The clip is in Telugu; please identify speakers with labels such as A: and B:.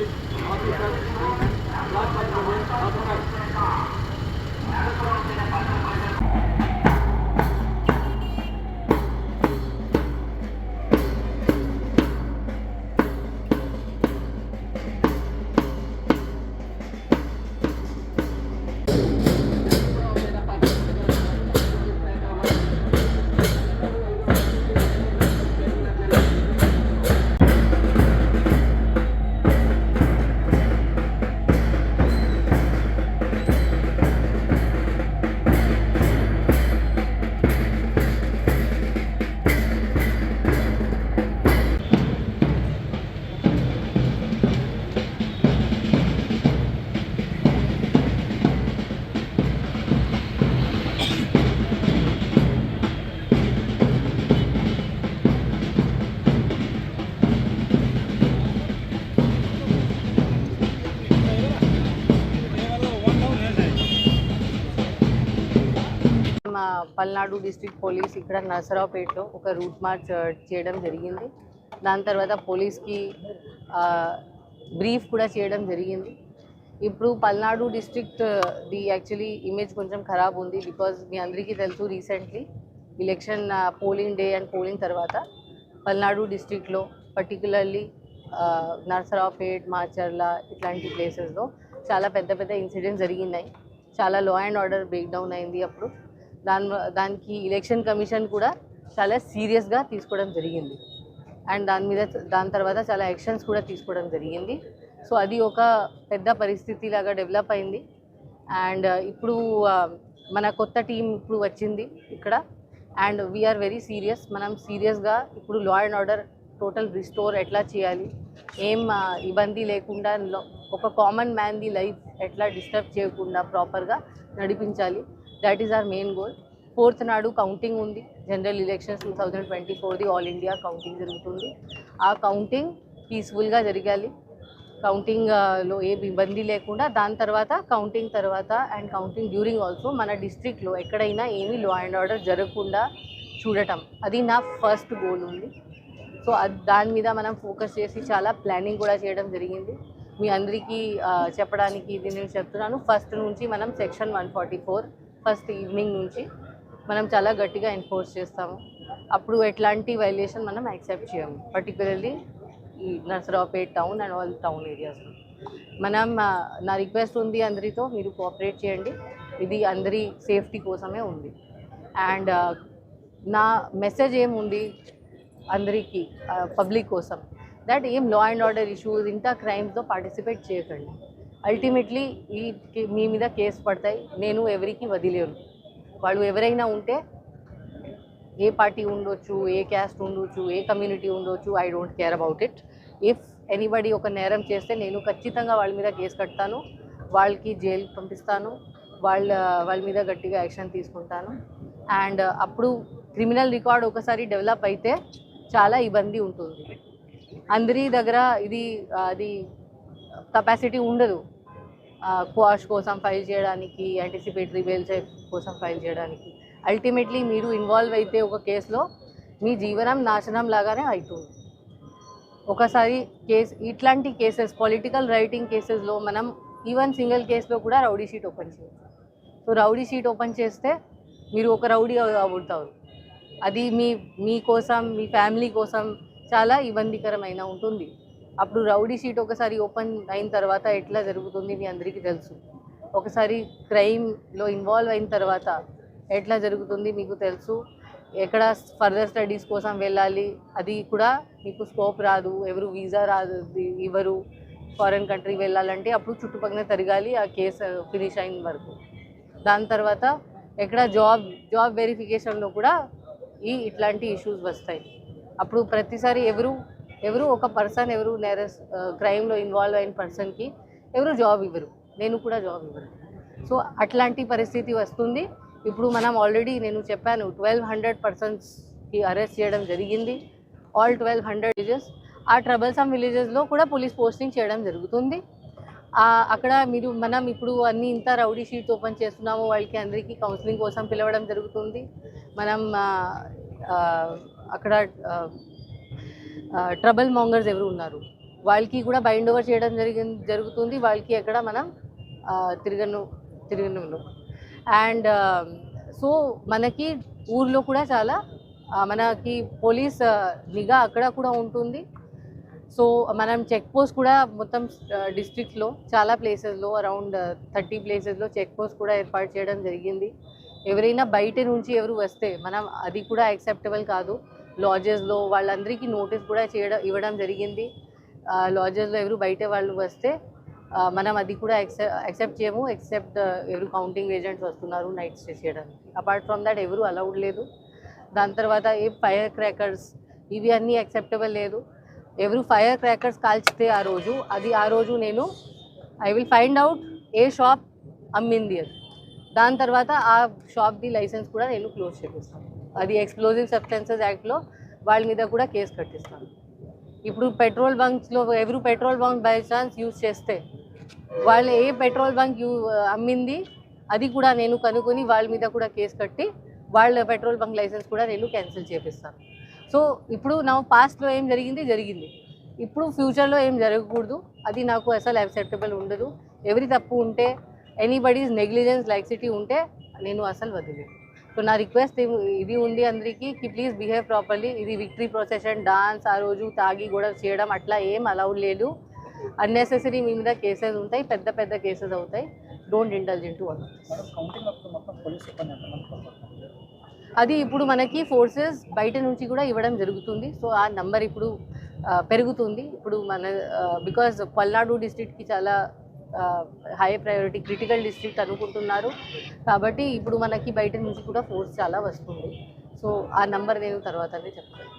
A: మా పల్నాడు డిస్ట్రిక్ట్ పోలీస్ ఇక్కడ నరసరావుపేటలో ఒక రూట్ మార్చ్ చేయడం జరిగింది. దాని తర్వాత పోలీస్కి బ్రీఫ్ కూడా చేయడం జరిగింది. ఇప్పుడు Palnadu district the actually image కొంచెం ఖరాబ్ ఉంది బికాజ్ మీ అందరికీ తెలుసు recently election polling day and polling తర్వాత పల్నాడు డిస్ట్రిక్ట్లో పర్టికులర్లీ నర్సరావుపేట్ మాచర్ల ఇట్లాంటి ప్లేసెస్లో చాలా పెద్ద పెద్ద ఇన్సిడెంట్స్ జరిగినాయి. చాలా law and order break down అయింది అప్పుడు. దాని దానికి ఎలక్షన్ కమిషన్ కూడా చాలా సీరియస్గా తీసుకోవడం జరిగింది. అండ్ దాని మీద దాని తర్వాత చాలా యాక్షన్స్ కూడా తీసుకోవడం జరిగింది. సో అది ఒక పెద్ద పరిస్థితి లాగా డెవలప్ అయింది అండ్ uh, ఇప్పుడు uh, మన కొత్త టీం ఇప్పుడు వచ్చింది ఇక్కడ. అండ్ వీఆర్ వెరీ సీరియస్ మనం సీరియస్గా ఇప్పుడు law and order total restore ఎట్లా చేయాలి? ఏం uh, ఇబ్బంది లేకుండా ఒక కామన్ మ్యాన్ది లైఫ్ ఎట్లా డిస్టర్బ్ చేయకుండా ప్రాపర్గా నడిపించాలి? That is our main goal fourth నాడు కౌంటింగ్ ఉంది. General elections two thousand twenty ఫోర్ది all India counting జరుగుతుంది. ఆ కౌంటింగ్ పీస్ఫుల్గా జరగాలి. కౌంటింగ్లో ఏ ఇబ్బంది లేకుండా దాని తర్వాత కౌంటింగ్ తర్వాత అండ్ కౌంటింగ్ డ్యూరింగ్ ఆల్సో మన డిస్ట్రిక్ట్లో ఎక్కడైనా ఏమీ లా అండ్ ఆర్డర్ జరగకుండా చూడటం. అది నా ఫస్ట్ గోల్ ఉంది. సో అది దాని మీద మనం ఫోకస్ చేసి చాలా ప్లానింగ్ కూడా చేయడం జరిగింది. మీ అందరికీ చెప్పడానికి ఇది నేను చెప్తున్నాను. ఫస్ట్ నుంచి మనం section one forty four first evening నుంచి మనం చాలా గట్టిగా ఎన్ఫోర్స్ చేస్తాము. అప్పుడు ఎట్లాంటి వైలేషన్ మనం యాక్సెప్ట్ చేయము. పర్టికులర్లీ ఈ Narasaraopet town and all town ఏరియాస్లో మనం నా రిక్వెస్ట్ ఉంది అందరితో మీరు కోఆపరేట్ చేయండి. ఇది అందరి సేఫ్టీ కోసమే ఉంది. అండ్ నా మెసేజ్ ఏముంది అందరికీ పబ్లిక్ కోసం? దట్ ఏం లా అండ్ ఆర్డర్ ఇష్యూస్ ఇంత క్రైమ్స్లో పార్టిసిపేట్ చేయకండి. అల్టిమేట్లీ ఈ మీ మీద కేసు పడతాయి. నేను ఎవరికి వదిలేను. వాళ్ళు ఎవరైనా ఉంటే ఏ పార్టీ ఉండొచ్చు ఏ క్యాస్ట్ ఉండొచ్చు ఏ కమ్యూనిటీ ఉండొచ్చు I don't care about it. If anybody ఒక నేరం చేస్తే నేను ఖచ్చితంగా వాళ్ళ మీద కేసు కడతాను వాళ్ళకి జైలు పంపిస్తాను వాళ్ళ వాళ్ళ మీద గట్టిగా యాక్షన్ తీసుకుంటాను. అండ్ అప్పుడు క్రిమినల్ రికార్డ్ ఒకసారి డెవలప్ అయితే చాలా ఇబ్బంది ఉంటుంది. అందరి దగ్గర ఇది అది కెపాసిటీ ఉండదు. క్వాష్ కోసం ఫైల్ చేయడానికి యాంటిసిపేటరీ బెయిల్ కోసం ఫైల్ చేయడానికి. అల్టిమేట్లీ మీరు ఇన్వాల్వ్ అయితే ఒక కేసులో మీ జీవనం నాశనం లాగానే అవుతుంది ఒకసారి కేస్ ఇట్లాంటి కేసెస్ పొలిటికల్ రైటింగ్ కేసెస్లో మనం ఈవెన్ సింగిల్ కేసులో కూడా రౌడీ షీట్ ఓపెన్ చేయచ్చు సో రౌడీ షీట్ ఓపెన్ చేస్తే మీరు ఒక రౌడీ అవుతారు. అది మీ మీ కోసం మీ ఫ్యామిలీ కోసం చాలా ఇబ్బందికరమైన ఉంటుంది. అప్పుడు రౌడీ షీట్ ఒకసారి ఓపెన్ అయిన తర్వాత ఎట్లా జరుగుతుంది మీ అందరికీ తెలుసు. ఒకసారి క్రైమ్లో ఇన్వాల్వ్ అయిన తర్వాత ఎట్లా జరుగుతుంది మీకు తెలుసు. ఎక్కడ ఫర్దర్ స్టడీస్ కోసం వెళ్ళాలి అది కూడా మీకు స్కోప్ రాదు ఎవరు వీసా రాదు ఇవ్వరు ఫారెన్ కంట్రీ వెళ్ళాలంటే అప్పుడు చుట్టుపక్కల తిరగాలి ఆ కేసు ఫినిష్ అయిన వరకు. దాని తర్వాత ఎక్కడ జాబ్ జాబ్ వెరిఫికేషన్లో కూడా ఈ ఇట్లాంటి ఇష్యూస్ వస్తాయి. అప్పుడు ప్రతిసారి ఎవరు ఎవరు ఒక పర్సన్ ఎవరు నేరస్ క్రైమ్లో ఇన్వాల్వ్ అయిన పర్సన్కి ఎవరు జాబ్ ఇవ్వరు. నేను కూడా జాబ్ ఇవ్వరు సో అట్లాంటి పరిస్థితి వస్తుంది. ఇప్పుడు మనం ఆల్రెడీ నేను చెప్పాను ట్వెల్వ్ హండ్రెడ్ పర్సన్స్కి అరెస్ట్ చేయడం జరిగింది. ఆల్ ట్వెల్వ్ హండ్రెడ్ విలేజెస్ ఆ ట్రబల్సమ్ విలేజెస్లో కూడా పోలీస్ పోస్టింగ్ చేయడం జరుగుతుంది. అక్కడ మీరు మనం ఇప్పుడు అన్ని ఇంత రౌడీ షీట్స్ ఓపెన్ చేస్తున్నాము. వాళ్ళకి అందరికీ కౌన్సిలింగ్ కోసం పిలవడం జరుగుతుంది. మనం అక్కడ ట్రబుల్ మాంగర్స్ ఎవరు ఉన్నారు? వాళ్ళకి కూడా బైండ్ ఓవర్ చేయడం జరిగి జరుగుతుంది. వాళ్ళకి ఎక్కడ మనం తిరగను తిరగను అండ్ సో మనకి ఊర్లో కూడా చాలా మనకి పోలీస్ నిఘా అక్కడ కూడా ఉంటుంది. సో మనం చెక్ పోస్ట్ కూడా మొత్తం డిస్ట్రిక్ట్లో చాలా ప్లేసెస్లో అరౌండ్ థర్టీ ప్లేసెస్లో చెక్ పోస్ట్ కూడా ఏర్పాటు చేయడం జరిగింది. ఎవరైనా బయట నుంచి ఎవరు వస్తే మనం అది కూడా యాక్సెప్టబుల్ కాదు. లాడ్జెస్లో వాళ్ళందరికీ నోటీస్ కూడా చేయడం ఇవ్వడం జరిగింది. లాడ్జెస్లో ఎవరు బయట వాళ్ళు వస్తే మనం అది కూడా యాక్సెప్ట్ చేయము. ఎక్సెప్ట్ ఎవరు కౌంటింగ్ ఏజెంట్స్ వస్తున్నారు నైట్ స్టే చేయడానికి. అపార్ట్ ఫ్రమ్ దట్ ఎవరు అలౌడ్ లేదు. దాని తర్వాత ఏ ఫైర్ క్రాకర్స్ ఇవి అన్నీ యాక్సెప్టబుల్ లేదు. ఎవరు ఫైర్ క్రాకర్స్ కాల్చితే ఆ రోజు అది ఆ రోజు నేను ఐ విల్ ఫైండ్ అవుట్ ఏ షాప్ అమ్మింది అది. దాని తర్వాత ఆ షాప్ది లైసెన్స్ కూడా నేను క్లోజ్ చేపిస్తాను అది ఎక్స్ప్లోజివ్ సబ్స్టెన్సెస్ యాక్ట్లో వాళ్ళ మీద కూడా కేసు కట్టిస్తాను. ఇప్పుడు పెట్రోల్ బంక్స్లో ఎవరు petrol bunk by chance use చేస్తే వాళ్ళు ఏ పెట్రోల్ బంక్ యూ అమ్మింది అది కూడా నేను కనుక్కొని వాళ్ళ మీద కూడా కేసు కట్టి వాళ్ళ పెట్రోల్ బంక్ లైసెన్స్ కూడా నేను క్యాన్సిల్ చేపిస్తాను. సో ఇప్పుడు నా పాస్ట్లో ఏం జరిగింది? జరిగింది. ఇప్పుడు ఫ్యూచర్లో ఏం జరగకూడదు. అది నాకు అసలు యాక్సెప్టబుల్ ఉండదు. ఎవరి తప్పు ఉంటే ఎనీబడీస్ నెగ్లిజెన్స్ లైక్సిటీ ఉంటే నేను అసలు వదిలేదు సో నా రిక్వెస్ట్ ఇది ఉంది అందరికీ కి ప్లీజ్ బిహేవ్ ప్రాపర్లీ ఇది విక్టరీ ప్రొసెషన్ డాన్స్ ఆ రోజు తాగి గొడవ చేయడం అట్లా ఏం అలౌడ్ లేదు. అన్నెసెసరీ మీ మీద కేసెస్ ఉంటాయి పెద్ద పెద్ద కేసెస్ అవుతాయి. డోంట్ ఇంటెలిజెంట్ టు అది ఇప్పుడు మనకి ఫోర్సెస్ బయట నుంచి కూడా ఇవ్వడం జరుగుతుంది. సో ఆ నంబర్ ఇప్పుడు పెరుగుతుంది. ఇప్పుడు మన బికాజ్ పల్నాడు డిస్ట్రిక్ట్కి చాలా హై ప్రయారిటీ క్రిటికల్ డిస్ట్రిక్ట్ అనుకుంటున్నారు. కాబట్టి ఇప్పుడు మనకి బయట నుంచి కూడా ఫోర్స్ చాలా వస్తుంది. సో ఆ నంబర్ నేను తర్వాతనే చెప్తాను.